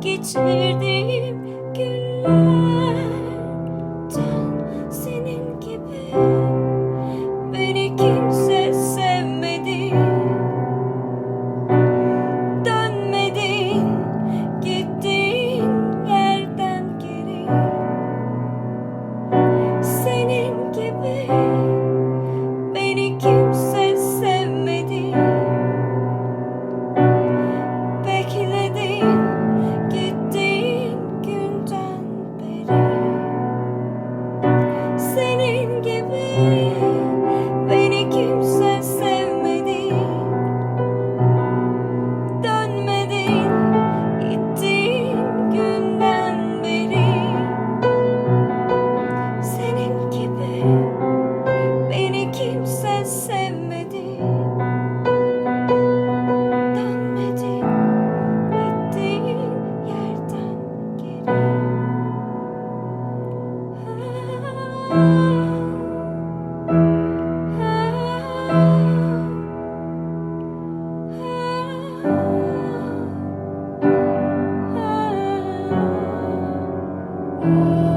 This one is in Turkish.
geçirdiğim günler. sevmedin Dönmedin gittiğin yerden geri ha, ha, ha, ha. Oh